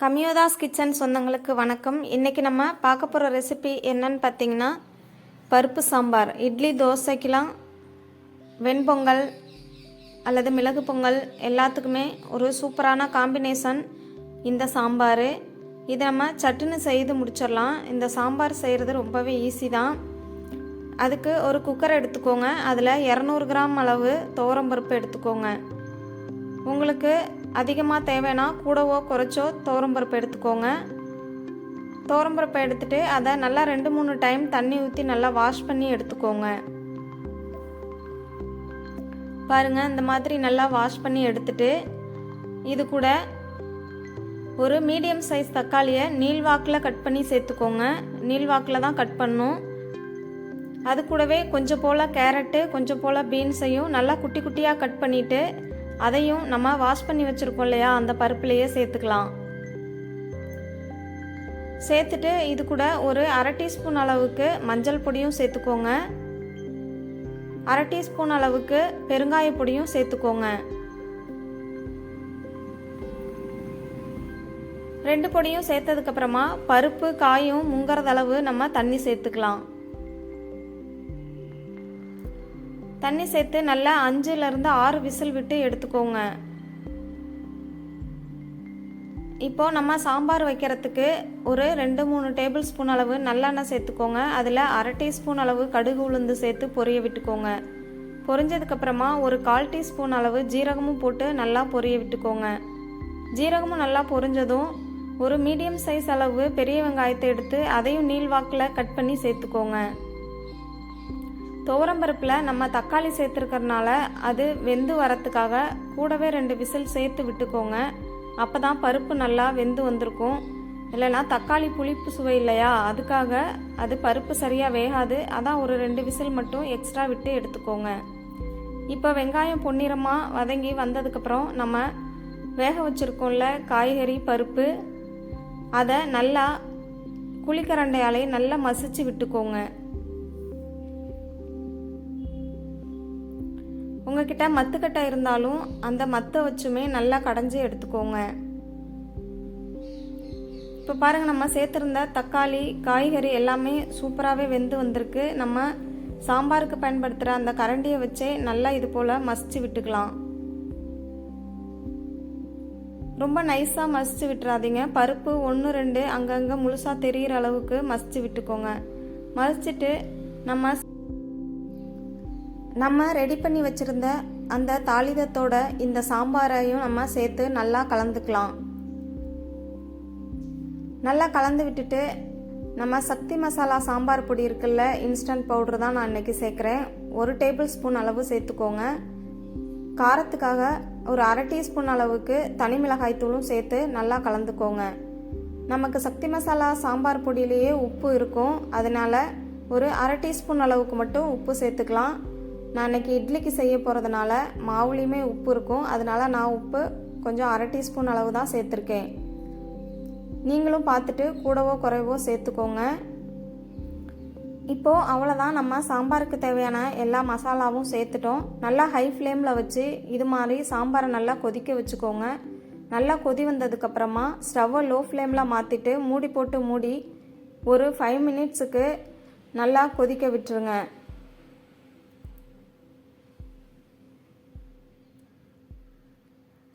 கமியோதாஸ் kitchen சொந்தங்களுக்கு வணக்கம். இன்றைக்கி நம்ம பார்க்க போகிற ரெசிபி என்னன்னு பார்த்தீங்கன்னா பருப்பு சாம்பார். இட்லி தோசைக்கெலாம் வெண்பொங்கல் அல்லது மிளகு பொங்கல் எல்லாத்துக்குமே ஒரு சூப்பரான காம்பினேஷன் இந்த சாம்பார். இதை நம்ம சட்டுன்னு செய்து முடிச்சிடலாம். இந்த சாம்பார் செய்கிறது ரொம்பவே ஈஸி தான். அதுக்கு ஒரு குக்கர் எடுத்துக்கோங்க. அதில் இரநூறு கிராம் அளவு துவரம்பருப்பு எடுத்துக்கோங்க. உங்களுக்கு அதிகமாக தேவைன்னா கூடவோ குறைச்சோ துவரம்பருப்பு எடுத்துக்கோங்க. துவரம்பருப்பை எடுத்துகிட்டு அதை நல்லா ரெண்டு மூணு டைம் தண்ணி ஊற்றி நல்லா வாஷ் பண்ணி எடுத்துக்கோங்க. பாருங்கள் இந்த மாதிரி நல்லா வாஷ் பண்ணி எடுத்துட்டு இது கூட ஒரு மீடியம் சைஸ் தக்காளியை நீள்வாக்கில் கட் பண்ணி சேர்த்துக்கோங்க. நீள்வாக்கில் தான் கட் பண்ணும். அது கூடவே கொஞ்சம் போல் கேரட்டு கொஞ்சம் போல் பீன்ஸையும் நல்லா குட்டி குட்டியாக கட் பண்ணிவிட்டு அதையும் நம்ம வாஷ் பண்ணி வச்சுருக்கோம் இல்லையா? அந்த பருப்புலையே சேர்த்துக்கலாம். சேர்த்துட்டு இது கூட ஒரு அரை டீஸ்பூன் அளவுக்கு மஞ்சள் பொடியும் சேர்த்துக்கோங்க. அரை டீஸ்பூன் அளவுக்கு பெருங்காய பொடியும் சேர்த்துக்கோங்க. ரெண்டு பொடியும் சேர்த்ததுக்கப்புறமா பருப்பு காயும் முங்கிறதளவு நம்ம தண்ணி சேர்த்துக்கலாம். தண்ணி சேர்த்து நல்லா அஞ்சுலேருந்து ஆறு விசில் விட்டு எடுத்துக்கோங்க. இப்போது நம்ம சாம்பார் வைக்கிறதுக்கு ஒரு ரெண்டு மூணு டேபிள் ஸ்பூன் அளவு நல்லெண்ணெய் சேர்த்துக்கோங்க. அதில் அரை டீஸ்பூன் அளவு கடுகு உளுந்து சேர்த்து பொரிய விட்டுக்கோங்க. பொரிஞ்சதுக்கப்புறமா ஒரு கால் டீஸ்பூன் அளவு ஜீரகமும் போட்டு நல்லா பொரிய விட்டுக்கோங்க. ஜீரகமும் நல்லா பொரிஞ்சதும் ஒரு மீடியம் சைஸ் அளவு பெரிய வெங்காயத்தை எடுத்து அதையும் நீள்வாக்கில் கட் பண்ணி சேர்த்துக்கோங்க. துவரம்பருப்பில் நம்ம தக்காளி சேர்த்துருக்கறனால அது வெந்து வரத்துக்காக கூடவே ரெண்டு விசில் சேர்த்து விட்டுக்கோங்க. அப்போ தான் பருப்பு நல்லா வெந்து வந்திருக்கும். இல்லைனா தக்காளி புளிப்பு சுவை இல்லையா? அதுக்காக அது பருப்பு சரியாக வேகாது. அதான் ஒரு ரெண்டு விசில் மட்டும் எக்ஸ்ட்ரா விட்டு எடுத்துக்கோங்க. இப்போ வெங்காயம் பொன்னிறமாக வதங்கி வந்ததுக்கப்புறம் நம்ம வேக வச்சுருக்கோம்ல காய்கறி பருப்பு அதை நல்லா குளிக்கரண்டையாலே நல்லா மசிச்சு விட்டுக்கோங்க. உங்ககிட்ட மத்துக்கட்டை இருந்தாலும் அந்த மத்தை வச்சுமே நல்லா கடைஞ்சி எடுத்துக்கோங்க. இப்போ பாருங்கள் நம்ம சேர்த்துருந்த தக்காளி காய்கறி எல்லாமே சூப்பராகவே வெந்து வந்திருக்கு. நம்ம சாம்பாருக்கு பயன்படுத்துகிற அந்த கரண்டியை வச்சே நல்லா இது போல் மசிச்சு விட்டுக்கலாம். ரொம்ப நைஸாக மசிச்சு விட்டுறாதீங்க. பருப்பு ஒன்று ரெண்டு அங்கங்கே முழுசாக தெரிகிற அளவுக்கு மசிச்சு விட்டுக்கோங்க. மசிச்சுட்டு நம்ம நம்ம ரெடி பண்ணி வச்சுருந்த அந்த தாளிதத்தோட இந்த சாம்பாரையும் நம்ம சேர்த்து நல்லா கலந்துக்கலாம். நல்லா கலந்து விட்டுட்டு நம்ம சக்தி மசாலா சாம்பார் பொடி இருக்குல்ல இன்ஸ்டன்ட் பவுடர் தான் நான் இன்றைக்கி சேர்க்குறேன். ஒரு டேபிள் ஸ்பூன் அளவு சேர்த்துக்கோங்க. காரத்துக்காக ஒரு அரை டீஸ்பூன் அளவுக்கு தனி மிளகாய் தூளும் சேர்த்து நல்லா கலந்துக்கோங்க. நமக்கு சக்தி மசாலா சாம்பார் பொடியிலேயே உப்பு இருக்கும். அதனால் ஒரு அரை டீஸ்பூன் அளவுக்கு மட்டும் உப்பு சேர்த்துக்கலாம். நான் இன்றைக்கி இட்லிக்கு செய்ய போகிறதுனால மாவுலேயுமே உப்பு இருக்கும். அதனால் நான் உப்பு கொஞ்சம் அரை டீஸ்பூன் அளவு தான் சேர்த்துருக்கேன். நீங்களும் பார்த்துட்டு கூடவோ குறைவோ சேர்த்துக்கோங்க. இப்போது அவ்வளோதான் நம்ம சாம்பாருக்கு தேவையான எல்லா மசாலாவும் சேர்த்துட்டோம். நல்லா ஹை ஃப்ளேமில் வச்சு இது மாதிரி சாம்பாரை நல்லா கொதிக்க வச்சுக்கோங்க. நல்லா கொதி வந்ததுக்கப்புறமா ஸ்டவ்வை லோ ஃப்ளேமில் மாற்றிட்டு மூடி போட்டு மூடி ஒரு ஃபைவ் மினிட்ஸுக்கு நல்லா கொதிக்க விட்டுருங்க.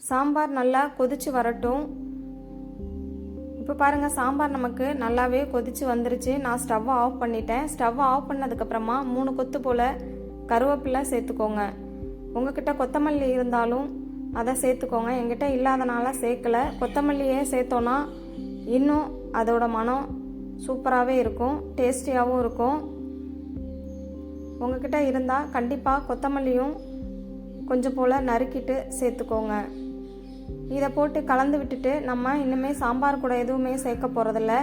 சாம்பார் நல்லா கொதிச்சு வரட்டும். இப்போ பாருங்கள் சாம்பார் நமக்கு நல்லாவே கொதிச்சு வந்துருச்சு. நான் ஸ்டவ்வை ஆஃப் பண்ணிட்டேன். ஸ்டவ்வை ஆஃப் பண்ணதுக்கப்புறமா மூணு கொத்து போல் கருவேப்பிலை சேர்த்துக்கோங்க. உங்ககிட்ட கொத்தமல்லி இருந்தாலும் அதை சேர்த்துக்கோங்க. எங்கிட்ட இல்லாதனால சேர்க்கல. கொத்தமல்லியே சேர்த்தோன்னா இன்னும் அதோட மனம் சூப்பராகவே இருக்கும். டேஸ்டியாகவும் இருக்கும். உங்ககிட்ட இருந்தால் கண்டிப்பாக கொத்தமல்லியும் கொஞ்சம் போல் நறுக்கிட்டு சேர்த்துக்கோங்க. இதை போட்டு கலந்து விட்டுட்டு நம்ம இன்னுமே சாம்பார் கூட எதுவுமே சேர்க்க போகிறதில்ல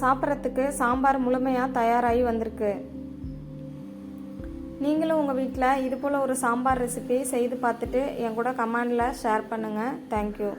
சாப்பிட்றதுக்கு சாம்பார் முழுமையாக தயாராகி வந்திருக்கு. நீங்களும் உங்கள் வீட்டில் இது போல் ஒரு சாம்பார் ரெசிபி செய்து பார்த்துட்டு என் கூட கமெண்டில் ஷேர் பண்ணுங்கள் தேங்க்யூ